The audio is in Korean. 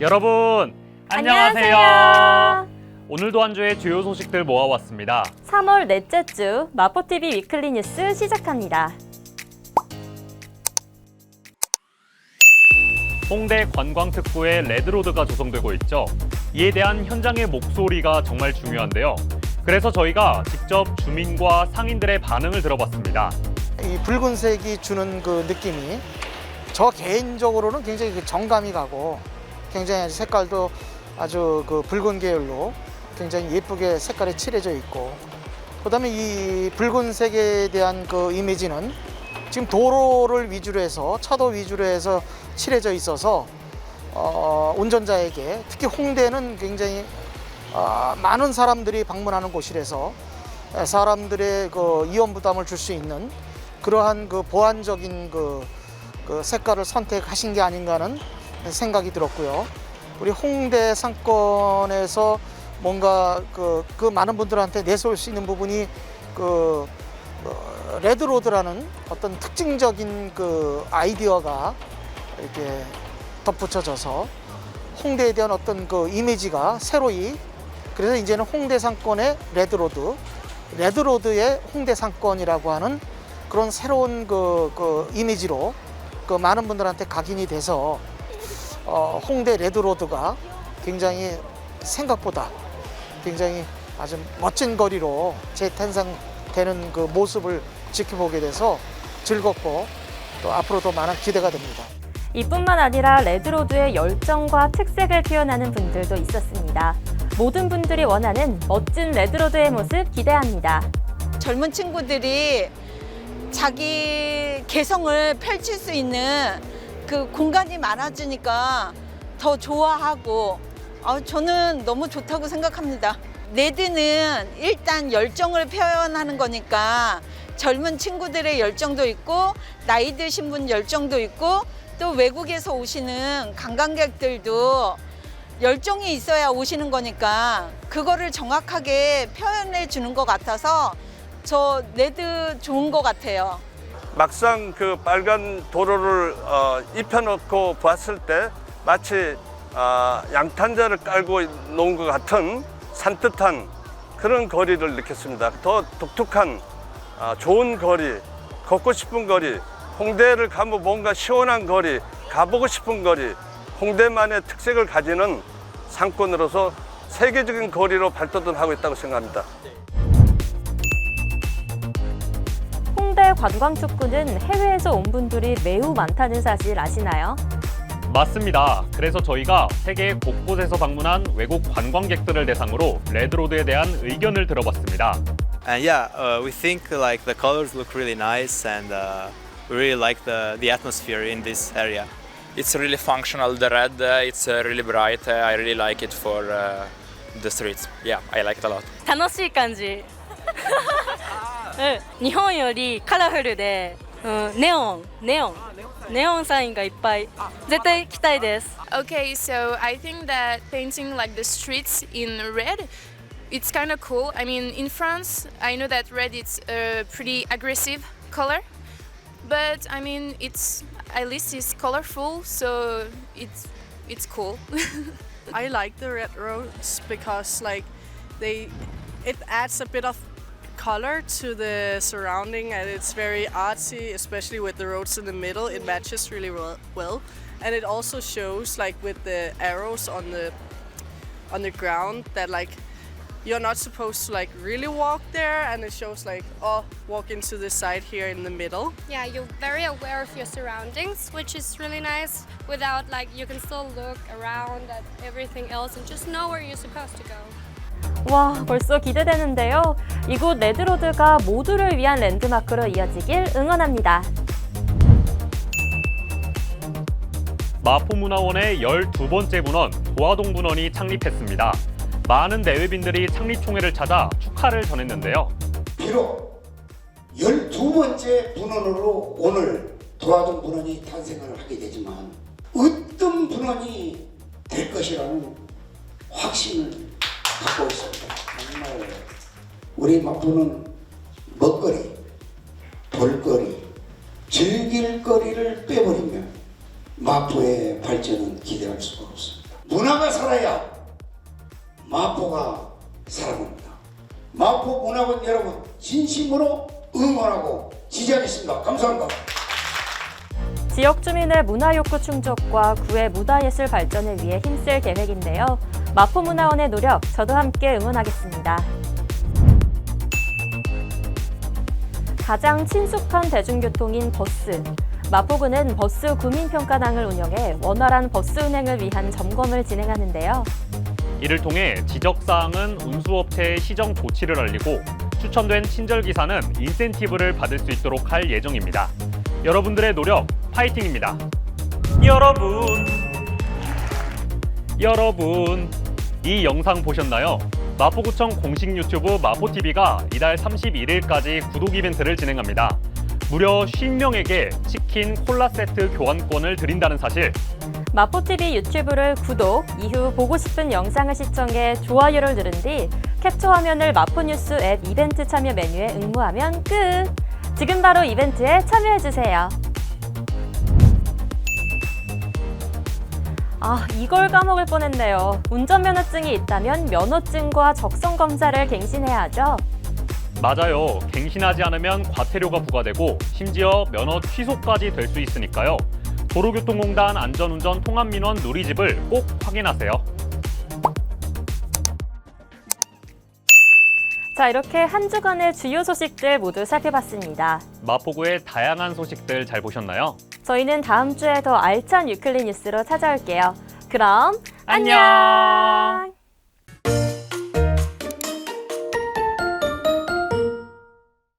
여러분 안녕하세요. 안녕하세요. 오늘도 한 주의 주요 소식들 모아왔습니다. 3월 넷째 주 마포TV 위클리 뉴스 시작합니다. 홍대 관광특구에 레드로드가 조성되고 있죠. 이에 대한 현장의 목소리가 정말 중요한데요. 그래서 저희가 직접 주민과 상인들의 반응을 들어봤습니다. 이 붉은색이 주는 그 느낌이 저 개인적으로는 굉장히 그 정감이 가고 굉장히 색깔도 아주 그 붉은 계열로 굉장히 예쁘게 색깔이 칠해져 있고 그다음에 이 붉은색에 대한 그 이미지는 지금 도로를 위주로 해서 차도 위주로 해서 칠해져 있어서 어, 운전자에게 특히 홍대는 굉장히 어, 많은 사람들이 방문하는 곳이라서 사람들의 그 이원 부담을 줄 수 있는 그러한 그 보완적인 그, 그 색깔을 선택하신 게 아닌가는 생각이 들었고요. 우리 홍대 상권에서 뭔가 그, 그 많은 분들한테 내세울 수 있는 부분이 그 어, 레드로드라는 어떤 특징적인 그 아이디어가 이렇게 덧붙여져서 홍대에 대한 어떤 그 이미지가 새로이 그래서 이제는 홍대 상권의 레드로드, 레드로드의 홍대 상권이라고 하는 그런 새로운 그, 그 이미지로 그 많은 분들한테 각인이 돼서 어, 홍대 레드로드가 굉장히 생각보다 굉장히 아주 멋진 거리로 재탄생되는 그 모습을 지켜보게 돼서 즐겁고 또 앞으로도 많은 기대가 됩니다. 이뿐만 아니라 레드로드의 열정과 특색을 표현하는 분들도 있었습니다. 모든 분들이 원하는 멋진 레드로드의 모습 기대합니다. 젊은 친구들이 자기 개성을 펼칠 수 있는 그 공간이 많아지니까 더 좋아하고 아, 저는 너무 좋다고 생각합니다. 레드는 일단 열정을 표현하는 거니까 젊은 친구들의 열정도 있고 나이 드신 분 열정도 있고 또 외국에서 오시는 관광객들도 열정이 있어야 오시는 거니까 그거를 정확하게 표현해 주는 것 같아서 저 레드 좋은 것 같아요. 막상 그 빨간 도로를 어, 입혀놓고 봤을 때 마치 아, 양탄자를 깔고 놓은 것 같은 산뜻한 그런 거리를 느꼈습니다. 더 독특한 아, 좋은 거리, 걷고 싶은 거리, 홍대를 가면 뭔가 시원한 거리, 가보고 싶은 거리, 홍대만의 특색을 가지는 상권으로서 세계적인 거리로 발돋움하고 있다고 생각합니다. 홍대 관광특구는 해외에서 온 분들이 매우 많다는 사실 아시나요? 맞습니다. 그래서 저희가 세계 곳곳에서 방문한 외국 관광객들을 대상으로 레드로드에 대한 의견을 들어봤습니다. And yeah, uh, we think like the colors look really nice, and uh, we really like the the atmosphere in this area. It's really functional. The red, uh, it's uh, really bright. Uh, I really like it for uh, the streets. Yeah, I like it a lot. 楽しい感じ、 うん、日本よりカラフルで、うん、ネオンネオンネオンサインがいっぱい絶対来たいです Okay, so I think that painting like the streets in red, it's kind of cool. I mean, in France, I know that red is a pretty aggressive color, but I mean, it's at least it's colorful, so it's it's cool. I like the red roads because like they it adds a bit of color to the surrounding and it's very artsy especially with the roads in the middle it matches really well, and it also shows like with the arrows on the on the ground that like you're not supposed to like really walk there and it shows like oh walk into the side here in the middle Yeah, you're very aware of your surroundings, which is really nice. Without like you can still look around at everything else and just know where you're supposed to go. 와, 벌써 기대되는데요. 이곳 레드로드가 모두를 위한 랜드마크로 이어지길 응원합니다. 마포문화원의 12번째 문원 도화동 문원이 창립했습니다. 많은 내외빈들이 창립총회를 찾아 축하를 전했는데요. 비록 12번째 분원으로 오늘 도화동 분원이 탄생을 하게 되지만 어떤 분원이 될 것이라는 확신을 갖고 있습니다. 우리 마포는 먹거리, 볼거리, 즐길 거리를 빼버리면 마포의 발전은 기대할 수가 없습니다. 문화가 살아야 마포가 살아납니다. 마포 문화원 여러분 진심으로 응원하고 지지하겠습니다. 감사합니다. 지역 주민의 문화 욕구 충족과 구의 문화예술 발전을 위해 힘쓸 계획인데요. 마포문화원의 노력 저도 함께 응원하겠습니다. 가장 친숙한 대중교통인 버스. 마포구는 버스 구민평가당을 운영해 원활한 버스 운행을 위한 점검을 진행하는데요. 이를 통해 지적사항은 운수업체의 시정 조치를 알리고 추천된 친절기사는 인센티브를 받을 수 있도록 할 예정입니다. 여러분들의 노력 파이팅입니다. 여러분, 여러분, 이 영상 보셨나요? 마포구청 공식 유튜브 마포TV가 이달 31일까지 구독 이벤트를 진행합니다. 무려 50명에게 치킨 콜라 세트 교환권을 드린다는 사실 마포TV 유튜브를 구독, 이후 보고 싶은 영상을 시청해 좋아요를 누른 뒤 캡처 화면을 마포뉴스 앱 이벤트 참여 메뉴에 응모하면 끝! 지금 바로 이벤트에 참여해주세요. 아, 이걸 까먹을 뻔했네요. 운전면허증이 있다면 면허증과 적성 검사를 갱신해야 하죠. 맞아요. 갱신하지 않으면 과태료가 부과되고 심지어 면허 취소까지 될 수 있으니까요. 도로교통공단 안전운전 통합민원 누리집을 꼭 확인하세요. 자, 이렇게 한 주간의 주요 소식들 모두 살펴봤습니다. 마포구의 다양한 소식들 잘 보셨나요? 저희는 다음 주에 더 알찬 유클리 뉴스로 찾아올게요. 그럼 안녕! 안녕!